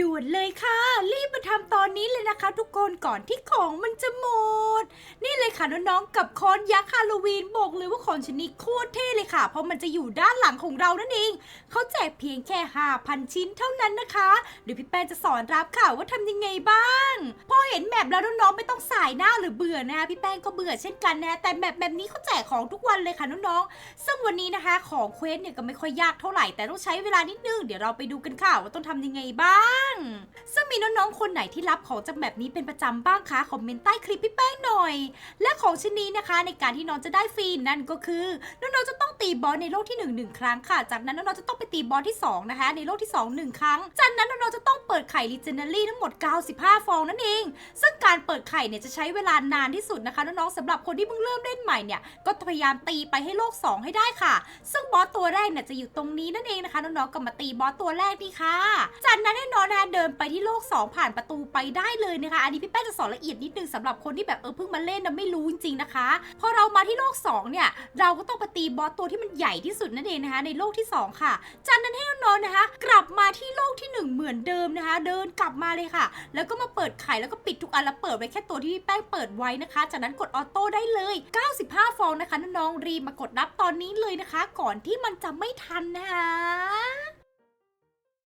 ด่วนเลยค่ะ รีบมาทำตอนนี้เลยนะคะ ทุกคนก่อนที่ของมันจะหมด นี่เลย ค่ะน้องๆกับคอนยักษ์ฮาโลวีนบอกเลยว่าของชนิดโคตรเท่เลยค่ะ เพราะมันจะอยู่ด้านหลังของเรานั่นเองเขาแจกเพียงแค่ 5,000 ชิ้นเท่านั้นนะคะเดี๋ยวพี่แป้งจะสอนรับค่ะว่าทำยังไงบ้าง พอเห็นแมปแล้วน้องๆไม่ต้องสายหน้าหรือเบื่อนะคะพี่แป้งก็เบื่อเช่นกันนะแต่แมปแบบนี้เขาแจกของทุกวันเลยค่ะน้องๆซึ่งวันนี้นะคะของเควสเนี่ยก็ไม่ค่อยยากเท่าไหร่แต่ต้องใช้เวลานิดนึงเดี๋ยวเราไปดูกันค่ะว่าต้องทำยังไงบ้าง น้องๆ คนไหนที่รับของจากแบบนี้เป็นประจำบ้างคะคอมเมนต์ใต้คลิปพี่แป้งหน่อย และของชิ้นนี้นะคะในการที่น้องจะได้ฟรีนั่นก็คือน้องๆจะต้องตีบอสในโลกที่1นึ่งหนึ่งครั้งค่ะ จากนั้นน้องๆจะต้องไปตีบอสที่สองนะคะ ในโลกที่สองหนึ่งครั้ง จากนั้นน้องๆจะต้องเปิดไข่ลิเจนเนอรี่ทั้งหมด 95 ฟองนั่นเอง ซึ่งการเปิดไข่เนี่ยจะใช้เวลานานที่สุดนะคะน้องๆสำหรับคนที่เพิ่งเริ่มเล่นใหม่เนี่ยก็พยายามตีไปให้โลก 2 ให้ได้ค่ะ ซึ่งบอสตัวแรกเนี่ยจะอยู่ตรงนี้นั่นเองนะคะน้องๆก็มาตีบอสตัวแรกนี่ค่ะ จากนั้นน้องนะคะเดินไปที่โลก 2ผ่านประตูไปได้เลยนะคะ อันนี้พี่แป้งจะสอนละเอียดนิดนึงสำหรับคนที่แบบเออเพิ่งมาเล่นนะไม่รู้จริงๆนะคะพอเรามาที่โลก 2 เนี่ย เราก็ต้องไปตีบอสตัวที่มันใหญ่ที่สุดนั่นเองนะคะ ในโลกที่ 2 ค่ะ จากนั้นให้น้องๆนะคะ กลับมาที่โลกที่ 1 เหมือนเดิมนะคะ เดินกลับมาเลยค่ะ แล้วก็มาเปิดไข่แล้วก็ปิดทุกอันแล้วเปิดไว้แค่ตัวที่พี่แป้งเปิดไว้นะคะ จากนั้นกดออโต้ได้เลย 95 ฟองนะคะน้องๆรีบมากดรับตอนนี้เลยนะคะ ก่อนที่มันจะไม่ทันนะคะ